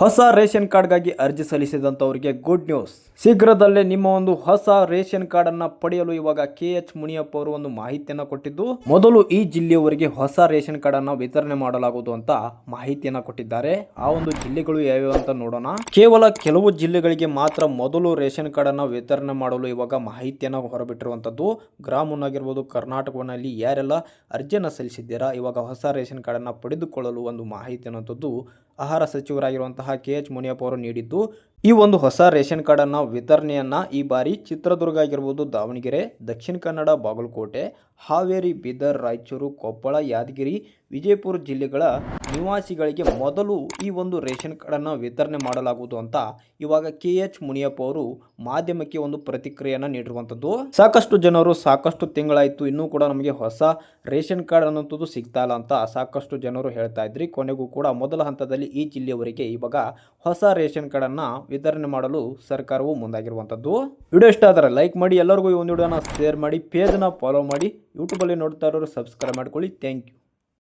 ಹೊಸ ರೇಷನ್ ಕಾರ್ಡ್ಗಾಗಿ ಅರ್ಜಿ ಸಲ್ಲಿಸಿದಂಥವರಿಗೆ good news. ಶೀಘ್ರದಲ್ಲೇ ನಿಮ್ಮ ಒಂದು ಹೊಸ ರೇಷನ್ ಕಾರ್ಡ್ ಅನ್ನ ಪಡೆಯಲು ಇವಾಗ ಕೆ ಎಚ್ ಮುನಿಯಪ್ಪ ಅವರು ಒಂದು ಮಾಹಿತಿಯನ್ನು ಕೊಟ್ಟಿದ್ದು. ಮೊದಲು ಈ ಜಿಲ್ಲೆಯವರಿಗೆ ಹೊಸ ರೇಷನ್ ಕಾರ್ಡ್ ಅನ್ನ ವಿತರಣೆ ಮಾಡಲಾಗುವುದು ಅಂತ ಮಾಹಿತಿಯನ್ನ ಕೊಟ್ಟಿದ್ದಾರೆ. ಆ ಒಂದು ಜಿಲ್ಲೆಗಳು ಯಾವ್ಯಾವ ಅಂತ ನೋಡೋಣ. ಕೇವಲ ಕೆಲವು ಜಿಲ್ಲೆಗಳಿಗೆ ಮಾತ್ರ ಮೊದಲು ರೇಷನ್ ಕಾರ್ಡ್ ಅನ್ನ ವಿತರಣೆ ಮಾಡಲು ಇವಾಗ ಮಾಹಿತಿಯನ್ನ ಹೊರಬಿಟ್ಟಿರುವಂತದ್ದು ಗ್ರಾಮನ್ ಆಗಿರ್ಬೋದು ಯಾರೆಲ್ಲ ಅರ್ಜಿಯನ್ನು ಸಲ್ಲಿಸಿದ್ದೀರಾ, ಇವಾಗ ಹೊಸ ರೇಷನ್ ಕಾರ್ಡ್ ಅನ್ನ ಪಡೆದುಕೊಳ್ಳಲು ಒಂದು ಮಾಹಿತಿ ಅನ್ನುವಂಥದ್ದು ಆಹಾರ ಸಚಿವರಾಗಿರುವಂತಹ ಕೆ ಎಚ್ ಮುನಿಯಪ್ಪ ಅವರು ನೀಡಿದ್ದು, ಈ ಒಂದು ಹೊಸ ರೇಷನ್ ಕಾರ್ಡನ್ನು ವಿತರಣೆಯನ್ನು ಈ ಬಾರಿ ಚಿತ್ರದುರ್ಗ ಆಗಿರ್ಬೋದು ದಾವಣಗೆರೆ, ದಕ್ಷಿಣ ಕನ್ನಡ, ಬಾಗಲಕೋಟೆ, ಹಾವೇರಿ, ಬೀದರ್, ರಾಯಚೂರು, ಕೊಪ್ಪಳ, ಯಾದಗಿರಿ, ವಿಜಯಪುರ ಜಿಲ್ಲೆಗಳ ನಿವಾಸಿಗಳಿಗೆ ಮೊದಲು ಈ ಒಂದು ರೇಷನ್ ಕಾರ್ಡನ್ನು ವಿತರಣೆ ಮಾಡಲಾಗುವುದು ಅಂತ ಇವಾಗ ಕೆ ಎಚ್ ಮುನಿಯಪ್ಪ ಅವರು ಮಾಧ್ಯಮಕ್ಕೆ ಒಂದು ಪ್ರತಿಕ್ರಿಯೆಯನ್ನು ನೀಡಿರುವಂಥದ್ದು. ಸಾಕಷ್ಟು ಜನರು ಸಾಕಷ್ಟು ತಿಂಗಳಾಯಿತು, ಇನ್ನೂ ಕೂಡ ನಮಗೆ ಹೊಸ ರೇಷನ್ ಕಾರ್ಡ್ ಅನ್ನೋಂಥದ್ದು ಸಿಗ್ತಾ ಇಲ್ಲ ಅಂತ ಸಾಕಷ್ಟು ಜನರು ಹೇಳ್ತಾ ಇದ್ರಿ. ಕೊನೆಗೂ ಕೂಡ ಮೊದಲ ಹಂತದಲ್ಲಿ ಈ ಜಿಲ್ಲೆಯವರಿಗೆ ಇವಾಗ ಹೊಸ ರೇಷನ್ ಕಾರ್ಡನ್ನು ವಿತರಣೆ ಮಾಡಲು ಸರ್ಕಾರವು ಮುಂದಾಗಿರುವಂಥದ್ದು. ವಿಡಿಯೋ ಇಷ್ಟ ಆದರೆ ಲೈಕ್ ಮಾಡಿ, ಎಲ್ಲರಿಗೂ ಈ ಒಂದು ವಿಡಿಯೋನ ಶೇರ್ ಮಾಡಿ ಪೇಜ್ನ ಫಾಲೋ ಮಾಡಿ ಯೂಟ್ಯೂಬಲ್ಲಿ ನೋಡ್ತಾ ಇರೋರು ಸಬ್ಸ್ಕ್ರೈಬ್ ಮಾಡ್ಕೊಳ್ಳಿ. Thank you